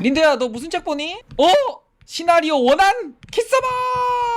린드야 너 무슨 책 보니? 어? 시나리오 원한 키스바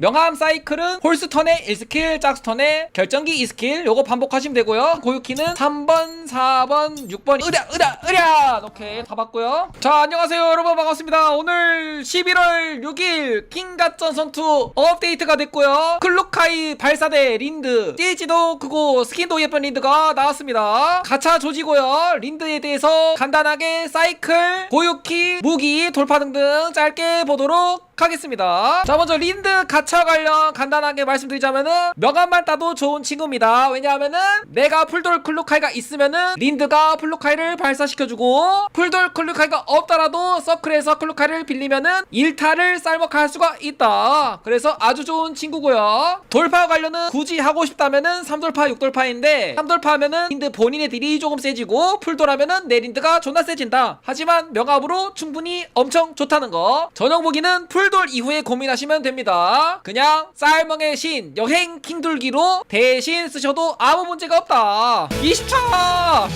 명함 사이클은 홀스턴의 1스킬 짝스턴의 결정기 2스킬 요거 반복하시면 되고요. 고유키는 3번 4번 6번 으랴 으랴 으랴! 오케이 다 봤고요. 자 안녕하세요 여러분. 반갑습니다. 오늘 11월 6일 킹갓전 선투 업데이트가 됐고요. 클루카이 발사대 린드. 띠지도 크고 스킨도 예쁜 린드가 나왔습니다. 가차 조지고요. 린드에 대해서 간단하게 사이클 고유키 무기 돌파 등등 짧게 보도록 하겠습니다. 자 먼저 린드 가차 관련 간단하게 말씀드리자면은 명함만 따도 좋은 친구입니다. 왜냐하면은 내가 풀돌 클루카이가 있으면은 린드가 플루카이를 발사시켜주고 풀돌 클루카이가 없더라도 서클에서 클루카이를 빌리면은 일타를 쌀먹할 수가 있다. 그래서 아주 좋은 친구고요. 돌파 관련은 굳이 하고 싶다면은 3돌파 6돌파인데 3돌파 하면은 린드 본인의 딜이 조금 세지고 풀돌 하면은 내 린드가 존나 세진다. 하지만 명합으로 충분히 엄청 좋다는 거. 전용 무기는 풀돌 이후에 고민하시면 됩니다. 그냥 쌀멍의 신 여행 킹돌기로 대신 쓰셔도 아무 문제가 없다. 20차!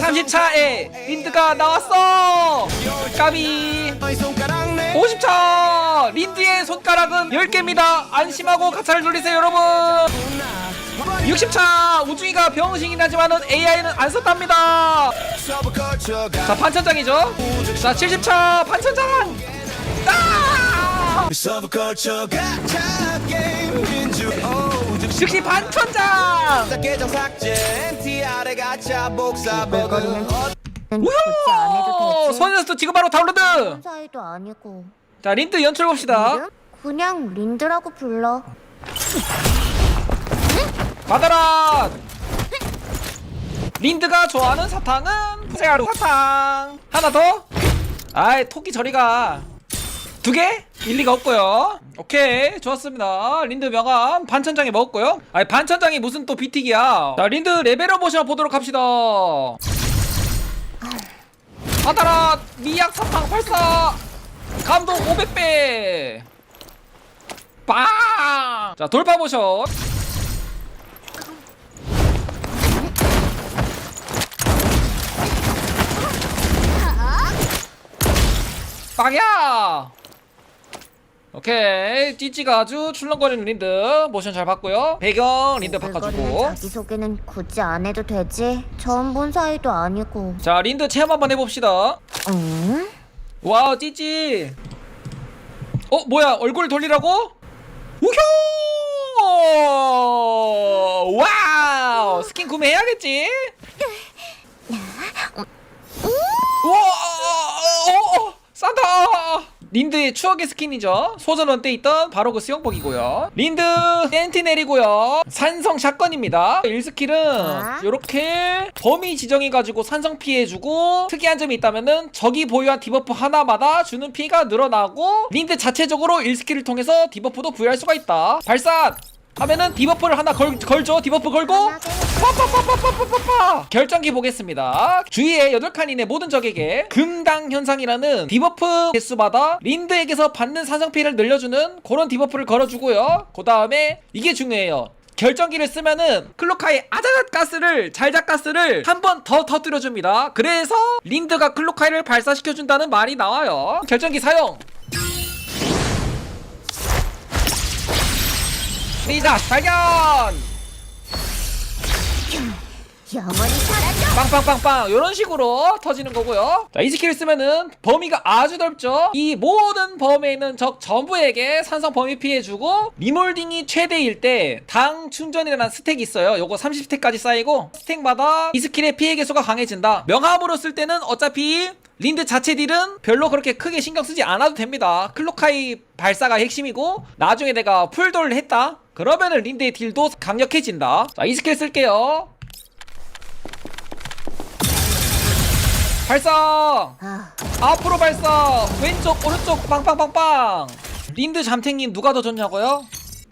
30차에 린드가 나왔어! 까비! 50차! 린드의 손가락은 10개입니다. 안심하고 가차를 돌리세요 여러분 60차 우중이가 병신이 나지만은 AI는 안 썼답니다 자 반천장이죠 자 70차 반천장 아! 즉시 반천장 우효. 손에서 지금 바로 다운로드 사이도 아니고. 자 린드 연출 봅시다? 그냥 린드라고 불러. 받아라 린드가 좋아하는 사탕은 세아루 사탕. 하나 더? 아이 토끼 저리가. 두 개? 일리가 없고요. 오케이 좋았습니다. 린드 명함 반천장에 먹었고요. 아니 반천장이 무슨 또 비틱이야. 자 린드 레벨업 모션 보도록 합시다. 받아라 미약 사탕 발사. 감동 500배. 빵! 자 돌파 모션 빵야! 오케이. 찌찌가 아주 출렁거리는 린드. 모션 잘 봤고요. 배경 린드 바꿔주고. 자기 소개는 굳이 안 해도 되지. 처음 본 사이도 아니고. 자 린드 체험 한번 해봅시다. 응? 와우 찌찌. 어 뭐야? 얼굴 돌리라고? 우효! 와우! 스킨 구매해야겠지? 우와 어, 어, 산타! 린드의 추억의 스킨이죠. 소전원 때 있던 바로 그 수영복이고요. 린드 센티넬이고요. 산성 샷건입니다. 1스킬은 아? 이렇게 범위 지정해가지고 산성 피해주고 특이한 점이 있다면은 적이 보유한 디버프 하나마다 주는 피해가 늘어나고 린드 자체적으로 1스킬을 통해서 디버프도 부여할 수가 있다. 발사 하면은 디버프를 하나 걸, 걸죠. 디버프 걸고. 빠빠빠빠빠빠빠 결정기 보겠습니다. 주위에 8칸 이내 모든 적에게 금당 현상이라는 디버프 개수마다 린드에게서 받는 산성 피해를 늘려주는 그런 디버프를 걸어주고요. 그 다음에 이게 중요해요. 결정기를 쓰면은 클로카의 아자잣 가스를 잘작 가스를 한 번 더 터뜨려줍니다. 그래서 린드가 클로카이를 발사시켜준다는 말이 나와요. 결정기 사용 리자 발견! 영원히 사라져. 빵빵빵빵! 이런 식으로 터지는 거고요. 자, 이 스킬을 쓰면은 범위가 아주 넓죠? 이 모든 범위에 있는 적 전부에게 산성 범위 피해주고 리몰딩이 최대일 때 당 충전이라는 스택이 있어요. 요거 30스택까지 쌓이고 스택마다 이 스킬의 피해 개수가 강해진다. 명함으로 쓸 때는 어차피 린드 자체 딜은 별로 그렇게 크게 신경 쓰지 않아도 됩니다. 클로카이 발사가 핵심이고 나중에 내가 풀돌을 했다 그러면은 린드의 딜도 강력해진다. 자 이 스킬 쓸게요. 발사! 아, 앞으로 발사! 왼쪽 오른쪽 빵빵빵빵! 린드 잠탱님 누가 더 좋냐고요?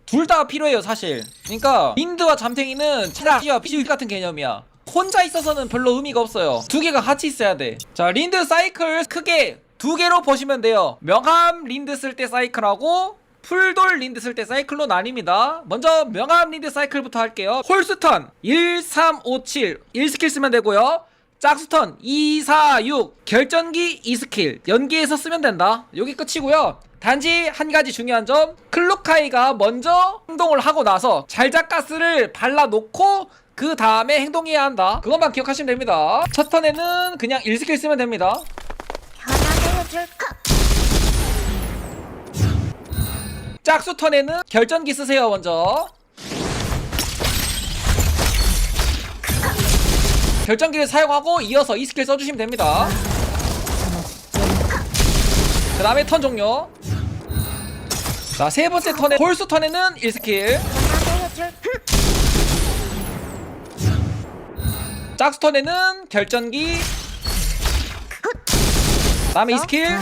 둘 다 필요해요 사실. 그러니까 린드와 잠탱이는 차라리와 비주얼 같은 개념이야. 혼자 있어서는 별로 의미가 없어요. 두 개가 같이 있어야 돼자 린드 사이클 크게 두 개로 보시면 돼요. 명함 린드 쓸 때 사이클하고 풀돌 린드 쓸 때 사이클로 나뉩니다. 먼저 명함 린드 사이클부터 할게요. 홀스턴 1357 1스킬 쓰면 되고요. 짝수턴 2, 4, 6 결전기 2스킬 연기해서 쓰면 된다. 여기 끝이고요. 단지 한 가지 중요한 점 클로카이가 먼저 행동을 하고 나서 잘작가스를 발라놓고 그 다음에 행동해야 한다. 그것만 기억하시면 됩니다. 첫 턴에는 그냥 1스킬 쓰면 됩니다. 편하게 해줄까? 짝수 턴에는 결전기 쓰세요 먼저. 결전기를 사용하고 이어서 이 스킬 써주시면 됩니다. 그 다음에 턴 종료. 자 세 번째 턴에 홀수 턴에는 1스킬. 편하게 해줄. 짝수 턴에는 결전기. 다음에 이 스킬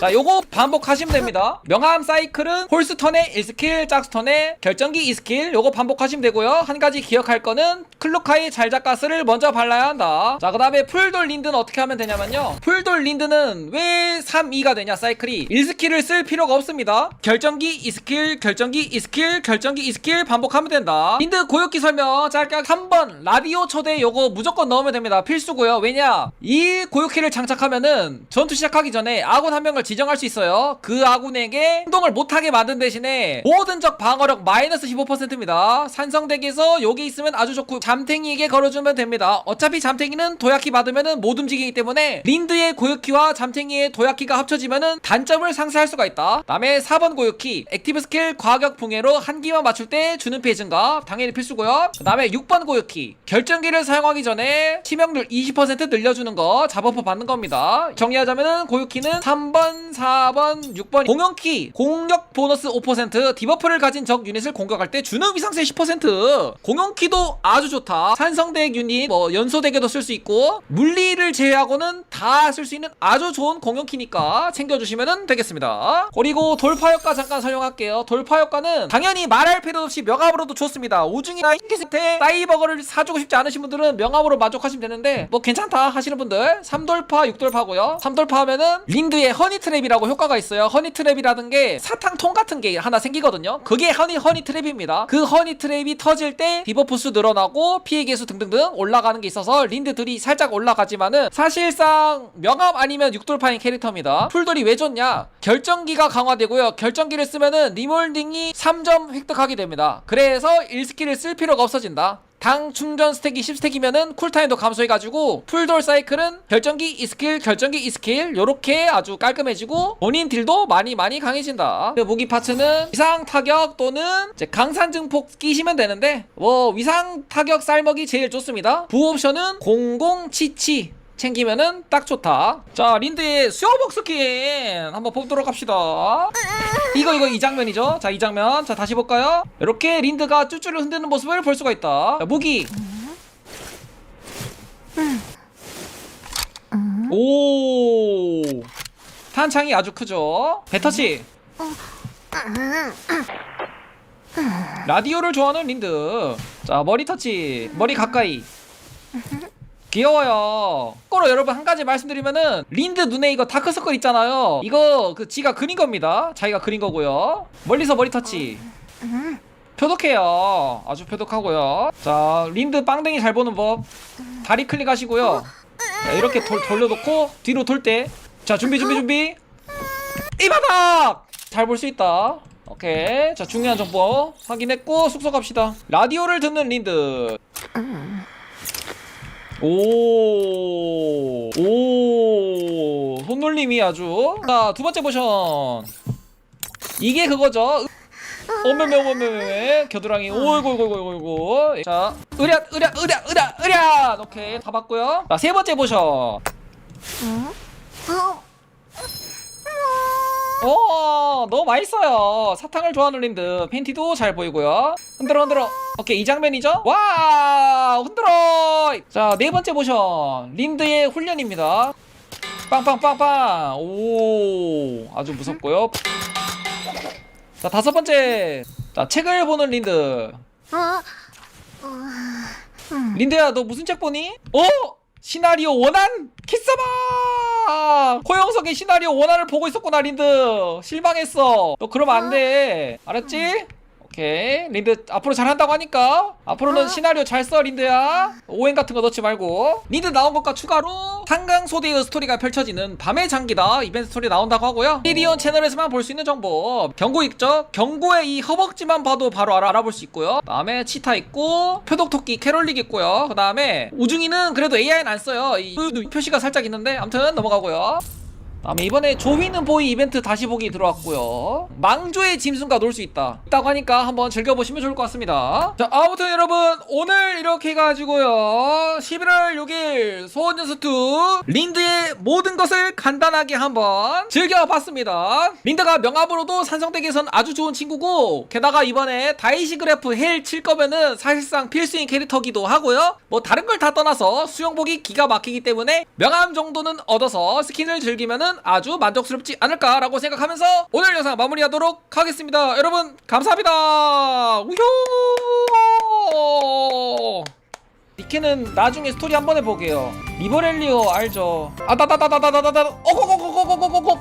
자 요거 반복하시면 됩니다. 명함 사이클은 홀스 턴에 1스킬 짝수 턴에 결전기 2스킬 요거 반복하시면 되고요. 한 가지 기억할 거는 클로카이 잘작가스를 먼저 발라야 한다. 자 그 다음에 풀돌 린드는 어떻게 하면 되냐면요. 풀돌 린드는 왜 3, 2가 되냐 사이클이. 1스킬을 쓸 필요가 없습니다. 결전기 2스킬 결전기 2스킬 결전기 2스킬 반복하면 된다. 린드 고역기 설명. 짧게 3번 라디오 초대 요거 무조건 넣으면 됩니다. 필수고요. 왜냐? 이 고역키를 장착하면은 전투 시작하기 전에 아군 한 명을 지정할 수 있어요 그 아군에게 행동을 못하게 만든 대신에 모든 적 방어력 마이너스 15%입니다. 산성덱에서 여기 있으면 아주 좋고 잠탱이에게 걸어주면 됩니다. 어차피 잠탱이는 도약키 받으면은 못 움직이기 때문에 린드의 고역키와 잠탱이의 도약키가 합쳐지면은 단점을 상쇄할 수가 있다. 다음에 4번 고역키 액티브 스킬 과격 붕해로 한 기만 맞출 때 주는 피해 증가 당연히 필수고요. 그 다음에 6번 고역키 결정기를 사용하기 전에 치명률 20% 늘려주는 거 자버프 받는 겁니다. 정리하자면은 고유키는 3번 4번 6번 공격키 공격 보너스 5% 디버프를 가진 적 유닛을 공격할 때 주는 위상세 10% 공격키도 아주 좋다. 산성대 유닛 뭐 연소대게도 쓸 수 있고 물리를 제외하고는 다 쓸 수 있는 아주 좋은 공격키니까 챙겨주시면 되겠습니다. 그리고 돌파효과 잠깐 설명할게요. 돌파효과는 당연히 말할 필요 없이 명함으로도 좋습니다. 오중이나 흰기세테 사이버거를 사주고 싶지 않으신 분들은 명함으로 만족하시면 되는데 뭐 괜찮다 하시는 분들 3돌파 6돌파고요. 3돌파 하면은 린드의 허니트랩이라고 효과 가 있어요. 허니 트랩이라는 게 사탕통 같은 게 하나 생기거든요. 그게 허니 허니 트랩입니다. 그 허니 트랩이 터질 때 디버프 수 늘어나고 피해 개수 등등등 올라가는 게 있어서 린드들이 살짝 올라가지만은 사실상 명함 아니면 6돌파인 캐릭터입니다. 풀돌이 왜 좋냐? 결정기가 강화되고요. 결정기를 쓰면은 리몰딩이 3점 획득하게 됩니다. 그래서 1스킬을 쓸 필요가 없어진다 당 충전 스택이 10스택이면은 쿨타임도 감소해가지고 풀돌 사이클은 결정기 2스킬 결정기 2스킬 요렇게 아주 깔끔해지고 본인 딜도 많이 많이 강해진다. 그 무기 파츠는 위상 타격 또는 강산 증폭 끼시면 되는데 뭐 위상 타격 쌀먹이 제일 좋습니다. 부 옵션은 0077 챙기면은 딱 좋다. 자, 린드의 수영복 스킨 한번 보도록 합시다. 이거 이거 이 장면이죠. 자, 이 장면. 자, 다시 볼까요? 이렇게 린드가 쭈쭈를 흔드는 모습을 볼 수가 있다. 자, 무기. 오. 탄창이 아주 크죠. 배터치. 라디오를 좋아하는 린드. 자, 머리 터치. 머리 가까이. 귀여워요. 거로 여러분 한 가지 말씀드리면은 린드 눈에 이거 다크서클 있잖아요. 이거 그 지가 그린 겁니다. 자기가 그린 거고요. 멀리서 머리 터치. 표독해요. 아주 표독하고요. 자, 린드 빵댕이 잘 보는 법. 다리 클릭하시고요. 자, 이렇게 돌, 돌려놓고 뒤로 돌 때. 자, 준비 준비 준비. 이 바닥! 잘 볼 수 있다. 오케이. 자, 중요한 정보 확인했고 숙소 갑시다. 라디오를 듣는 린드. 오, 오, 손놀림이 아주. 자, 두 번째 모션. 이게 그거죠. 어메메 어메메 겨드랑이. 오이고 이고 이고 이고 자 으랴 으랴 으랴 으랴 으랴. 오케이. 다 봤고요. 자세 번째 모션. 어? 오 너무 맛있어요. 사탕을 좋아하는 린드 팬티도 잘 보이고요. 흔들어 흔들어. 오케이 이 장면이죠? 와 흔들어! 자 네 번째 모션. 린드의 훈련입니다. 빵빵빵빵. 오 아주 무섭고요. 자 다섯 번째. 자 책을 보는 린드. 어? 린드야 너 무슨 책 보니? 어? 시나리오 원한? 키스마! 고영석의 시나리오 원한을 보고 있었구나 린드. 실망했어. 너 그러면 안돼. 알았지? 오케이. 린드 앞으로 잘한다고 하니까 앞으로는 어. 시나리오 잘 써 린드야. 오행 같은 거 넣지 말고. 린드 나온 것과 추가로 상강 소대의 스토리가 펼쳐지는 밤의 장기다. 이벤트 스토리 나온다고 하고요. 미디온 채널에서만 볼 수 있는 정보. 경고 있죠? 경고의 이 허벅지만 봐도 바로 알아, 알아볼 수 있고요. 다음에 치타 있고 표독토끼 캐롤릭 있고요. 그 다음에 우중이는 그래도 AI는 안 써요. 이 표시가 살짝 있는데 아무튼 넘어가고요 다음에 이번에 조휘는 보이 이벤트 다시 보기 들어왔고요. 망조의 짐승과 놀 수 있다. 있다고 하니까 한번 즐겨보시면 좋을 것 같습니다. 자 아무튼 여러분 오늘 이렇게 해가지고요. 11월 6일 소원연수2 린드의 모든 것을 간단하게 한번 즐겨봤습니다. 린드가 명함으로도 산성대기에선 아주 좋은 친구고 게다가 이번에 다이시 그래프 헬 칠 거면은 사실상 필수인 캐릭터기도 하고요. 뭐 다른 걸 다 떠나서 수영복이 기가 막히기 때문에 명함 정도는 얻어서 스킨을 즐기면은 아주 만족스럽지 않을까라고 생각하면서 오늘 영상 마무리하도록 하겠습니다. 여러분 감사합니다. 우효. 니케는 나중에 스토리 한 번 해보게요. 리버렐리오 알죠? 아다다다다다다다. 어고고고고고고고.